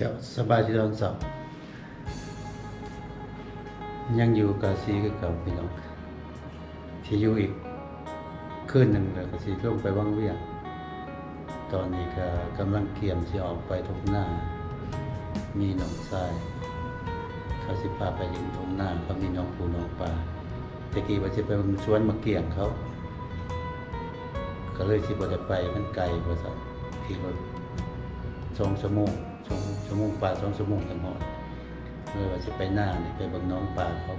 เจ้าสบายที่ตอนสอบยังอยู่กับซีคือเก่าพี่น้องที่อยู่อีกคืนหนึ่งแล้วก็สีลงไปวังเวียงตอนนี้ก็กำลังเกียมที่ออกไปทุกหน้า มีหนองทรายเขาสิพาไปลิงทงหน้าเขามีน้องปูน้องปลาตะกี้ว่าจะไปเบิ่งสวนมะเกี่ยงเขา ก็เลยสิบ่ได้ไปมันไกลกว่าสัตว์ขี่รถสองชั่วโมง ชั่วโมงปลาสองชั่วโมงกันหมดเลยว่าจะไปหน้านี่ไปบิ่งน้องปลาเขา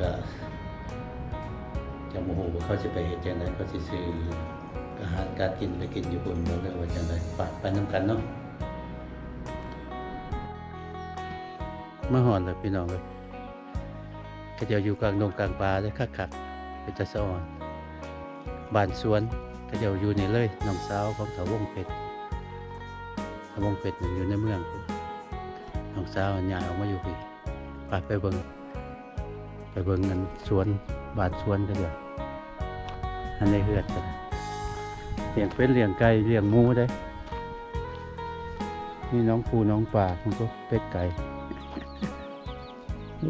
ก็จะโมโหว่าเขาจะไปเฮ็ดจังไดเขาสิซื้ออาหารการกินไปกินอยู่บนแล้วเลยว่าจังไดไปไปนํกันเนาะมาหอนเลยพี่น้องเลยก็จะอยู่กลางดงกลางป่าเลยคักๆเป็นจะสะอ่อนบ้านสวนก็จะอยู่นี่เลยน้องสาวของถาวงเพชร วงเพชรนี่อยู่ในเมืองน้องสาวย้ายออกมาอยู่พี่ไปไปเบิงไปเบิงกันสวนบานสวนก็เดี๋ยวอันนี้เฮือดกันเลี้ยงเป็ดเลี้ยงไก่เลี้ยงหมูได้นี่น้องปูน้องป่ามันก็เป็ดไก่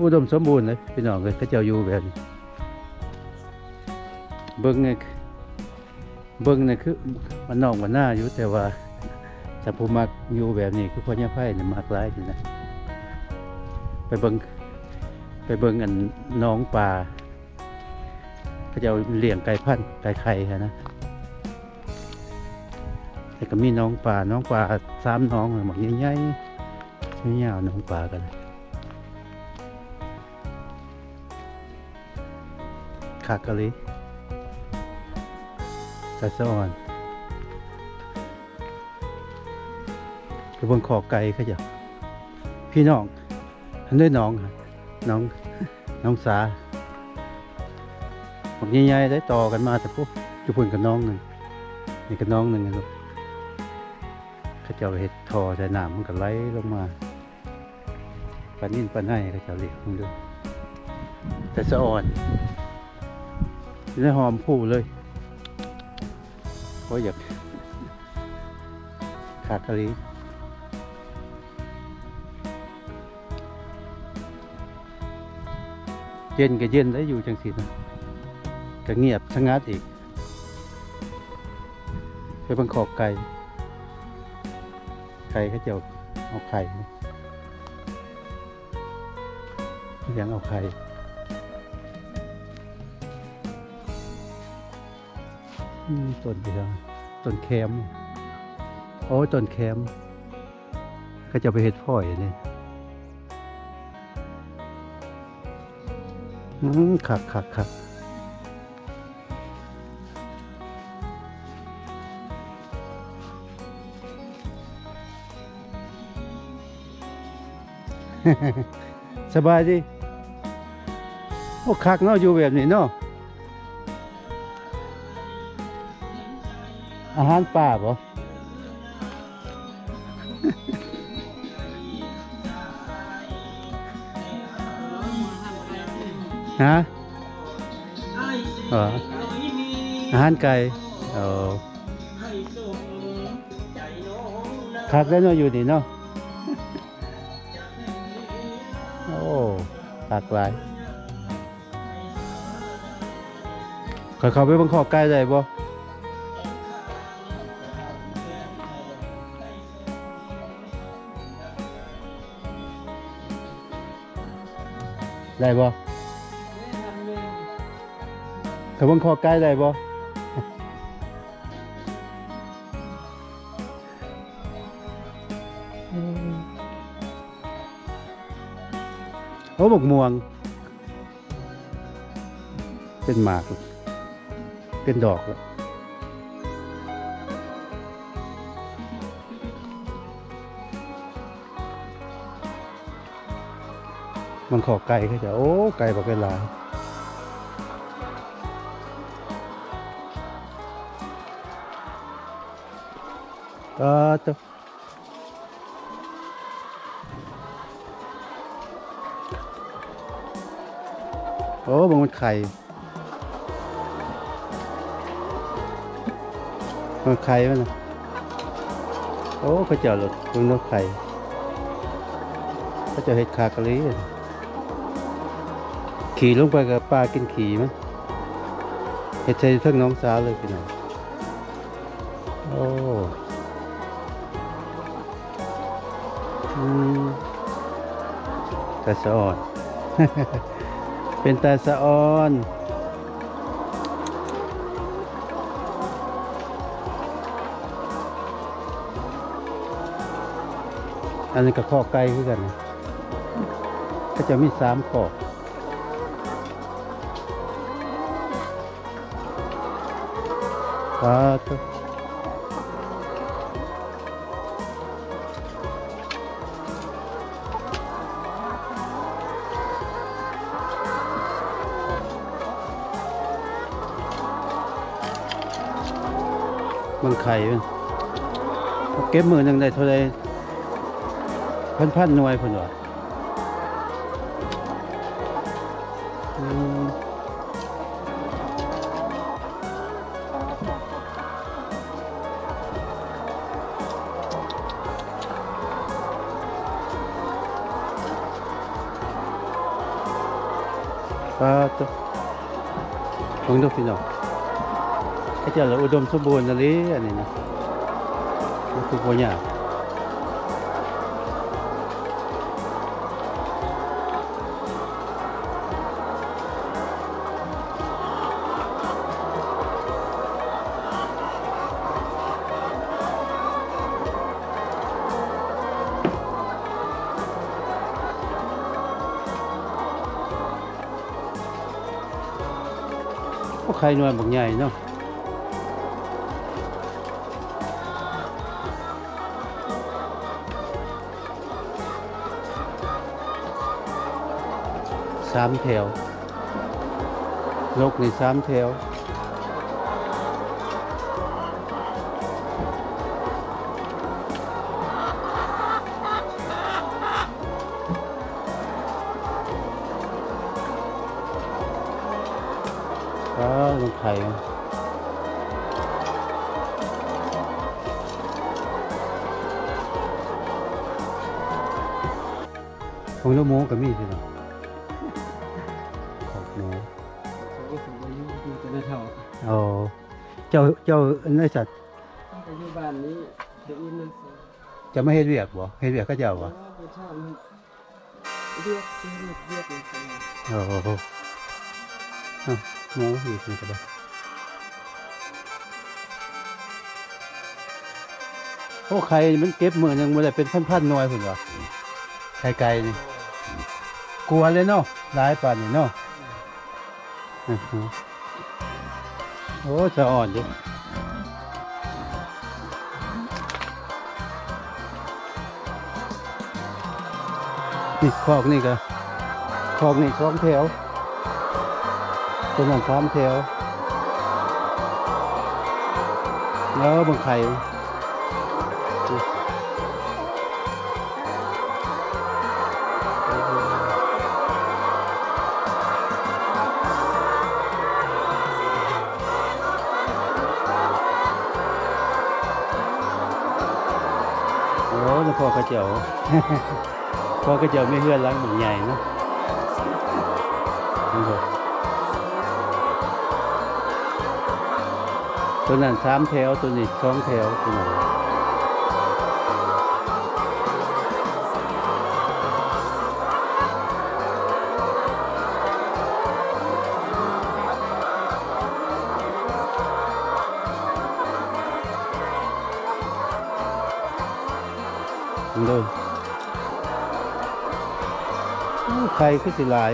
อุดมสมบูรณ์เลยพี่น้องเลยก็เจ้าอยู่แบบนี้เบิ้งเนี่ยเบิ้งเนี่ยคือมันนอกมันหน้าอยู่แต่ว่า ถ้าผู้มักอยู่แบบนี้คือพ่อเนี่ยไพ่เนี่ยมักร้ายดีนะไปเบิ้งไปเบิ้งอันน้องปลาเขาจะเอาเลี้ยงไก่พันธุ์ไก่ไข่ฮะนะแต่ก็มีน้องปลาน้องปลาสามน้องหมดใหญ่ๆไม่ยาวน้องปลากันขากะลิสะซ้อน ไปเบิ่งขอไก่เขาจะพี่น้องอันนี้น้องน้องน้องสาผมใหญ่ๆได้ต่อกันมาแต่พวกจุพุ่นกับน้องหนึ่งนี่กับน้องหนึ่งนะลูกเขาเจ้าเห็ดทอใส่น้ำมันก็ไหลลงมาปานนินปานให้เขาเจ้าเรียกมึงดูแต่สะอ่อนได้หอมผู้เลยเพราะอยากขาดกะลี เย็นก็เย็นได้อยู่จังสินะก็เงียบสงัดอีกไปบังขอบไก่ไก่เขาเจ้าเอาไข่นะเลี้ยงเอาไข่ต้นเดียวต้นแคมโอ้ยต้นแคมก็จะไปเห็ดพ่อยนี่ อืมขักขักขักสบายดีโอ้คักเนาะอยู่แบบนี้เนาะอาหารป่าบ่ ฮะเอออาหารไก่เออคักแล้วเนาะอยู่นี่เนาะโอ้หลากหลายขอยเข้าไปเบังขอบไก่ได้บ่ได้บ่ ขบวนคอใกล้ได้บ่โอ้บกม่วง เป็นหมาก เป็นดอกแล้วมันขอไก่เขาจะโอ้ไก่บอกไก่ลา ก็ตัวโอ้บางมันไข่มันไข่มันนะโอ้อ้เขาเจ้ารถเบิ่งนกไข่เขาเจะเฮ็ดคากะลีขี่ลงไปกับปลากินขี่มั้ยเฮ็ดใส่ทั้งน้องสาวเลยพี่น้องโอ้ ตาสะออน เป็นตาสะออนอันนี้ก็ข้อไก่คือกัน ก็จะมีสามข้อปลา มันไข่มันเก็บมือหนึ่งได้เท่าไรพันพันหน่วยเพิ่นว่าอืมปลาตัวลองดูพี่น้องก็ จะละอุดมสมบูรณ์นะลิอันนี้นะมันคือบ่ยากโอ้ไข่หน่วยบักใหญ่เนาะ สามแถวนกนี่สามแถวก็ลงไข่ของน้ำหมูก็มีสิเนาะ จ้าเจ้าในสัตว์ปัจจุบันนี้เดี๋ยวอินมันเสียจะไม่เฮ็ดเวียกบ่เฮ็ดเวียกก็เจ้าบ่ว่าประชามันเรียกชื่อเรียกเรียกมันเสียโอ้โหเอ้าหมูอีกนี่ก็ได้โอ้ไข่มันเก็บมือหนึงบ่ได้เป็นพันๆหน่วยพุ่นว่ะไข่ไก่นี่กลัวเลยเนาะหลายปานนี่เนาะอื้อหือ โอ้จะอ่อนดินี่คอกนี่ก็คอกนี่สองแถวตัวนั้นสามแถวแล้วบางไข่ พ่อข้าเจียวพ่อข้าเจียวไม่เฮือนหล้างหมึงใหญ่เนาะตัวนั้นสามแถวตัวนี้สองแถวตัวนั้น เดินใครคือสิหลาย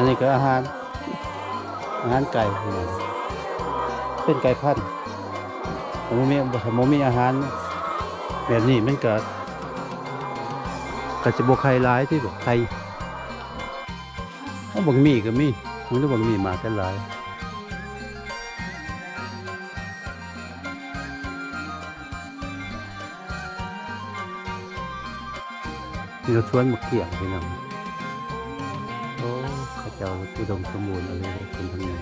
อันนี้ก็อาหาร อาหารไก่เป็นไก่พันธุ์ผมมีผมมีอาหาร แบบนี้มันก็ก็จะบวไข่ร้ายที่บอกไข่เอาบังมีก็มีมันต้องบังมีมากันหลายนี่เราชวนมาเกี่ยงพี่น้อง ข้าเจ้าอุดมสมบูรณ์อะไรเลยคนทางนี้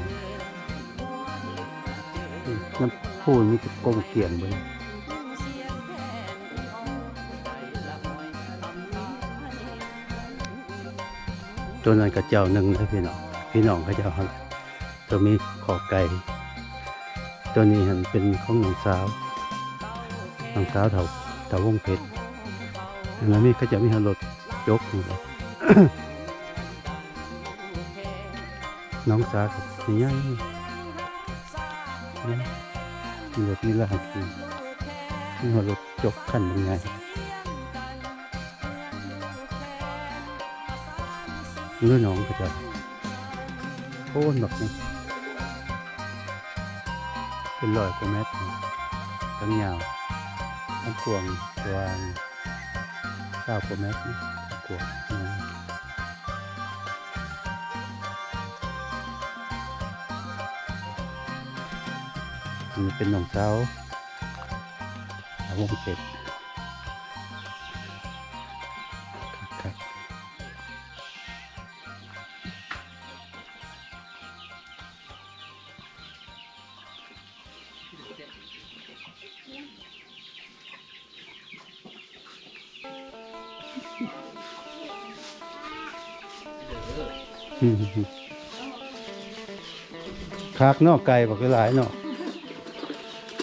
อืมน้ำพูนมีแต่กงเกี่ยงเลยตัวนั้นกับเจ้าหนึ่งนะพี่น้อง พี่น้องเขาเจ้าตัวมีขอไก่ ตัวนี้หันเป็นของน้องสาวน้องสาวเถาเถาวงเพชรอันนั้นมีเขาเจะมีหันรถยกนี่ น้องสาวกับพี่ใหญ่นี่มีรถมีลานขี่มีหัวรถยกขันยังไงเนื้อหนองก็จะโค่นแบบนี้เป็นรอยกว่าเม็ดทั้งยาวทั้งกวางกวางเก้ากว่าเม็ดกวาง นนี้เป็นหนองเช้าสาวงเป็ดครับคากนอกไก่บอกหลายเนาะ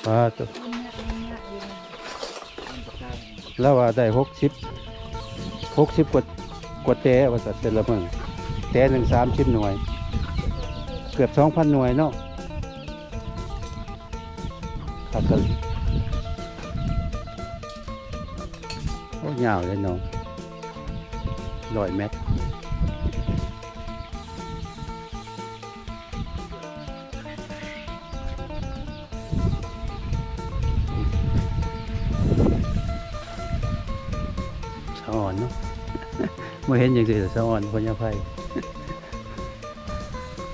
ปลาตัวแล้วว่าได้หกสิบหกสิบกว่ากว่าแต่ว่าสัตว์แต่ละเมืองแต่หนึ่งสามสิบหน่วย เกือบสองพันหน่วยเนาะครับกันโอ้ยาวเลยเนาะร้อยเมตร เมื่อเห็นอย่างสิสะอ่อนพญาไพ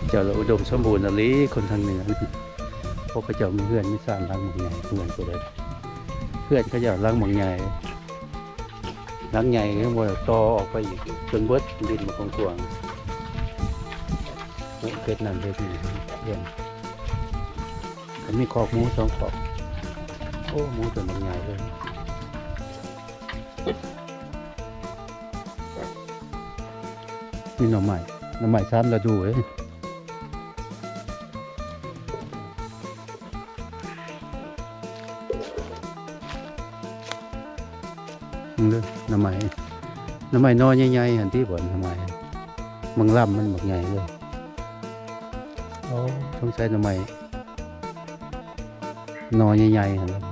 เจ้าเราอุดมสมบูรณ์ลีคนทางเหนือพวกเขาเจ้ามีเพื่อนมีสร้างรังหมองใหญ่เพื่อนก็เลยเพื่อนเขาเจ้ารังหมองใหญ่รังใหญ่ก็บ่ได้ต่อออกไปอีกจนเบิดดินมากวางๆโอ้เกิดนั่นเลยนี่เยี่ยมก็มีคอกหมูสองคอกโอ้หมูตัวมันใหญ่เลย นี่หน่อใหม่หน่อใหม่ซ้ำเราดูเอ้ยมึงเด้อหน่อใหม่หน่อใหม่นอใหญ่ๆหันที่บ่อนหน่อใหม่มังล่ำมันบักใหญ่เลยโอ้ต้องใช้หน่อใหม่นอใหญ่ๆหัน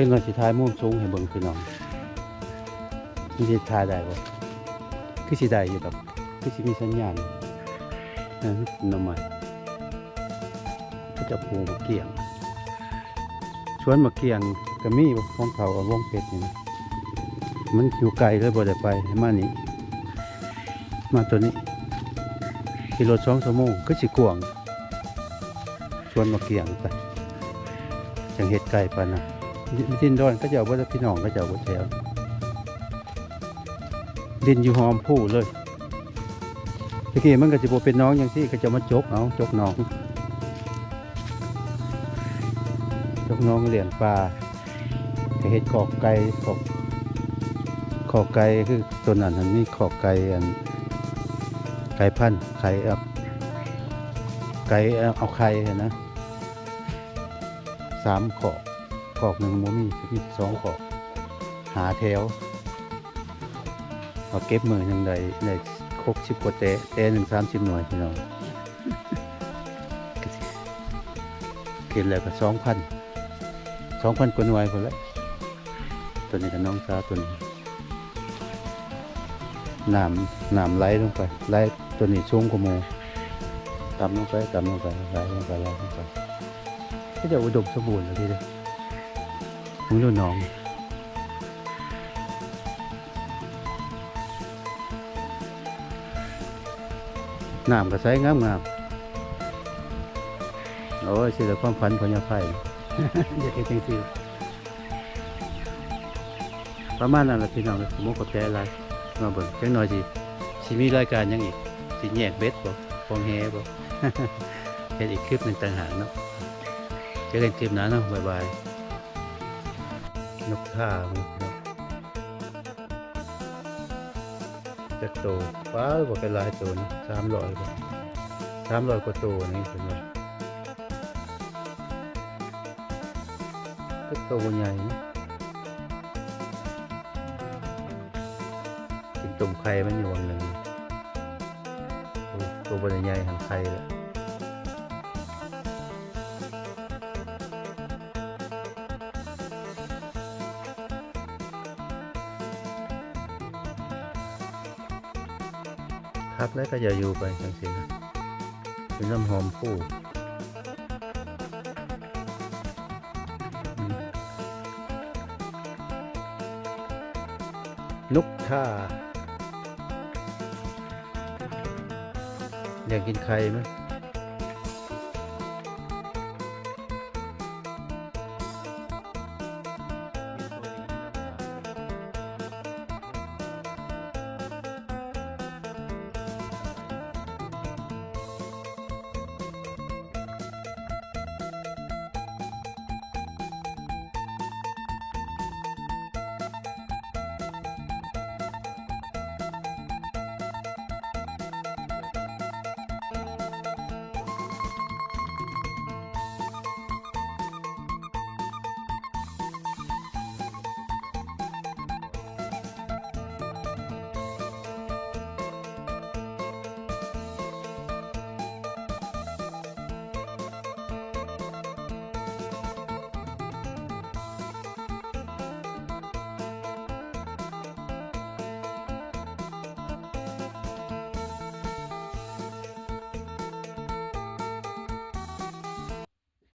เป็นก่อนสิท้ายมุมสูงให้เบิ่งพี่น้องนี่สิทายได้บ่คือสิได้อยู่ดอกคือสิมีสัญญาณนั่นน่อใหม่ก็จะปลูกมะเกียงสวนมะเกียงก็มีของเขากับวงเพชรนี่นะมันอยู่ไกลเลยบ่ได้ไปมานี่มาตัวนี้ขี่รถสองชั่วโมงก็สิกวงสวนมะเกียงไปจังเฮ็ดไกลปานนะ ดินดอนก็จะเอาบ่ได้พี่น้องก็จะเอาบ่แถวดินอยู่หอมผู้เลยตะกี้มันก็สิบ่เป็นน้องอย่างที่ก็จะมาจกเอาจกน้องจกน้องเลี้ยงปลาเฮ็ดขอกไก่ขอกขอกไก่คือตัวนั้นมันมีขอกไก่อันไก่พันไข่เอาไก่เอาไข่นะสามขอก ขอกหนึ่งโมมีมีสองขอกหาแถวเอาเก็บมือหนึ่งใดในครกสิบกว่าเตะเตะหนึ่งสามสิบหน่วยพี่น้องก็สิกินแล้วก็สองพันสองพันกว่าหน่วยคนละตัวนี้กับน้องสาวตัวนี้น้ำน้ำไหลลงไปไหลตัวนี้สูงกว่าหมูตำลงไปตำลงไปไหลลงไปไหลลงไปก็จะอุดมสมบูรณ์เลยทีเดียว มึงดูหน้อง น้ำก็ใสงามงามๆโอ้ยสิแต่ความฝันพญาไฟอย่าเฮ็ดจังซี่ประมาณนั้นแหละพี่น้องสมมติกับใจอะไรมาเบิ่งจังหน่อยสิสิมีรายการยังอีกสิแยกเบ็ดบ่ฟองแฮบ่เฮ็ดอีกคลิปหนึ่งต่างหากเนาะเจอกันคลิปหน้าเนาะบ๊ายบาย นกท่าพี่น้องจักโตว้าวบ่เป็นหลายตัวนะ300กว่า300กว่าตัวนี่เป็นว่ก็ตัวใหญ่นะกินตุ่มไข่มันอยู่วังหนึ่งตัวตัวบใหญ่หันไข่แหละ พักแล้วก็อย่าอยู่ไปจังสินะเป็นน้ำหอมคู่นกท่าอยากกินไข่ไหม